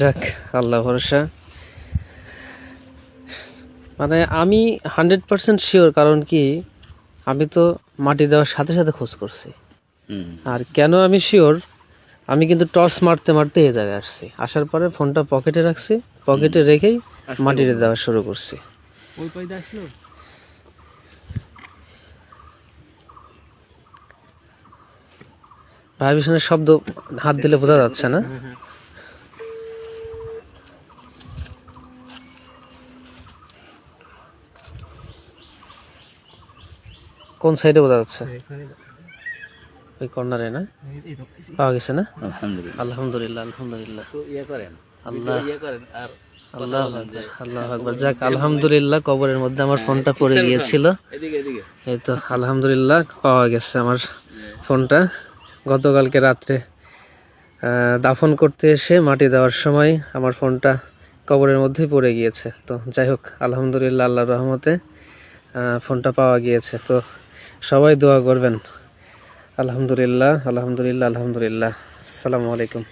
যাক আল্লাহ ভরসা। মানে আমি হান্ড্রেড পার্সেন্ট শিওর কারণ কি আমি তো মাটি দেওয়ার সাথে সাথে খোঁজ করছি। আর কেন আমি শিওর আমি কিন্তু টর্চ মারতে মারতে এই জায়গায় আসছি। আসার পরে ফোনটা পকেটে রাখছি পকেটে রেখেই মাটিতে দেওয়া শুরু করছি। ওই পাইতে আসলো? ভাইব্রেশনের শব্দ হাত দিলে বোঝা যাচ্ছে না। কোন সাইডে বোঝা যাচ্ছে? ওই কর্নারে না? পাওয়া গেছে না? আলহামদুলিল্লাহ। আলহামদুলিল্লাহ আলহামদুলিল্লাহ। তো ইয়ে করেন। আল্লাহ। ইয়ে আল্লাহ আল্লাহ আকবার। যাক আলহামদুলিল্লাহ কবরের মধ্যে আমার ফোনটা পড়ে গিয়েছিল। এদিকে এদিকে। এই তো আলহামদুলিল্লাহ পাওয়া গেছে আমার ফোনটা। গতকালকে রাত্রে দাফন করতে এসে মাটি দেওয়ার সময় আমার ফোনটা কবরের মধ্যেই পড়ে গিয়েছে। তো যাই হোক আলহামদুলিল্লাহ আল্লাহর রহমতে ফোনটা পাওয়া গিয়েছে। তো সবাই দোয়া করবেন। আলহামদুলিল্লাহ আলহামদুলিল্লাহ আলহামদুলিল্লাহ। আসসালামু আলাইকুম।